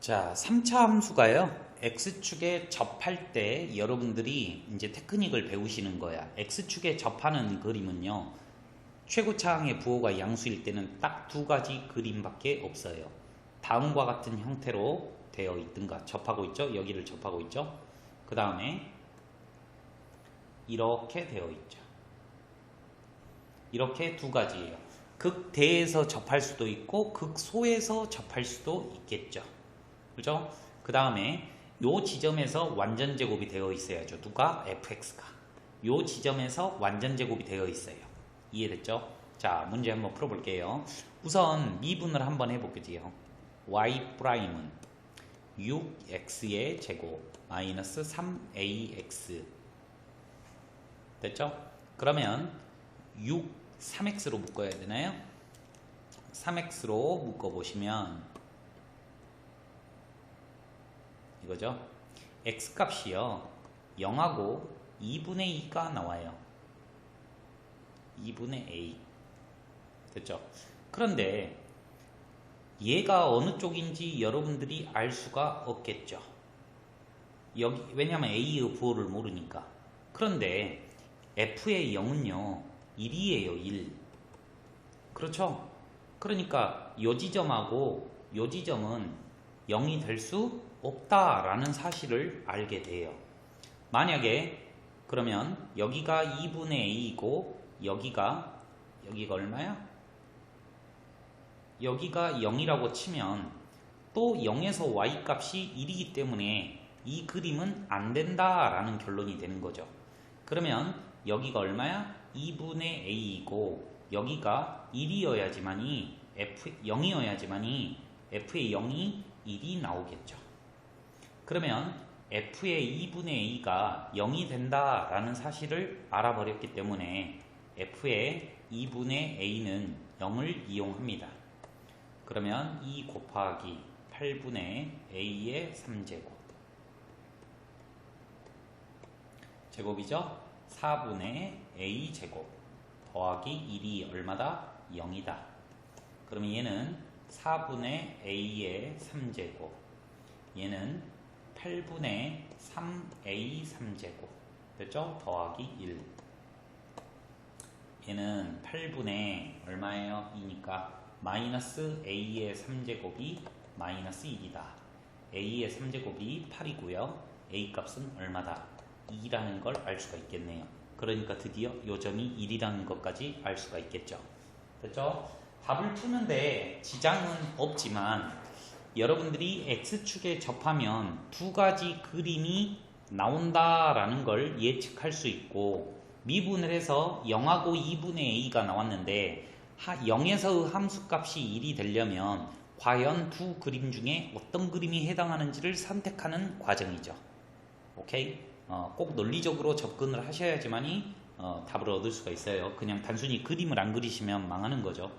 자, 3차 함수가요. x축에 접할 때 여러분들이 이제 테크닉을 배우시는 거야. x축에 접하는 그림은요. 최고차항의 부호가 양수일 때는 딱 두 가지 그림밖에 없어요. 다음과 같은 형태로 되어 있든가 접하고 있죠. 여기를 접하고 있죠. 그 다음에 이렇게 되어 있죠. 이렇게 두 가지예요. 극대에서 접할 수도 있고 극소에서 접할 수도 있겠죠. 그죠? 그 다음에 요 지점에서 완전 제곱이 되어 있어야죠. 누가? fx가. 요 지점에서 완전 제곱이 되어 있어요. 이해됐죠? 자, 문제 한번 풀어볼게요. 우선 미분을 한번 해볼게요. y 프라임은 6x의 제곱 마이너스 3ax 됐죠? 그러면 6, 3x로 묶어야 되나요? 3x로 묶어보시면 이거죠. x 값이요. 0하고 2분의 2가 나와요. 2분의 a. 됐죠? 그런데 얘가 어느 쪽인지 여러분들이 알 수가 없겠죠. 여기 왜냐하면 a의 부호를 모르니까. 그런데 f의 0은요. 1이에요. 1. 그렇죠? 그러니까 요 지점하고 요 지점은 0이 될 수 없다라는 사실을 알게 돼요. 만약에 그러면 여기가 2분의 a이고 여기가 여기가 얼마야? 여기가 0이라고 치면 또 0에서 y 값이 1이기 때문에 이 그림은 안 된다라는 결론이 되는 거죠. 그러면 여기가 얼마야? 2분의 a이고 여기가 1이어야지만이 f 0이어야지만이 f의 0이 1이 나오겠죠. 그러면 f의 2분의 a가 0이 된다라는 사실을 알아버렸기 때문에 f의 2분의 a는 0을 이용합니다. 그러면 2 곱하기 8분의 a의 3제곱 제곱이죠? 4분의 a 제곱 더하기 1이 얼마다? 0이다. 그러면 얘는 4분의 a의 3제곱 얘는 8분의 3a 3제곱 됐죠? 더하기 1 얘는 8분의 얼마예요? 2니까 마이너스 a의 3제곱이 마이너스 1이다. a의 3제곱이 8이고요. a 값은 얼마다? 2라는 걸 알 수가 있겠네요. 그러니까 드디어 요점이 1이라는 것까지 알 수가 있겠죠. 됐죠? 답을 푸는데 지장은 없지만 여러분들이 x축에 접하면 두 가지 그림이 나온다라는 걸 예측할 수 있고 미분을 해서 0하고 2분의 a가 나왔는데 0에서 함수값이 1이 되려면 과연 두 그림 중에 어떤 그림이 해당하는지를 선택하는 과정이죠. 오케이? 어, 꼭 논리적으로 접근을 하셔야지만이 어, 답을 얻을 수가 있어요. 그냥 단순히 그림을 안 그리시면 망하는 거죠.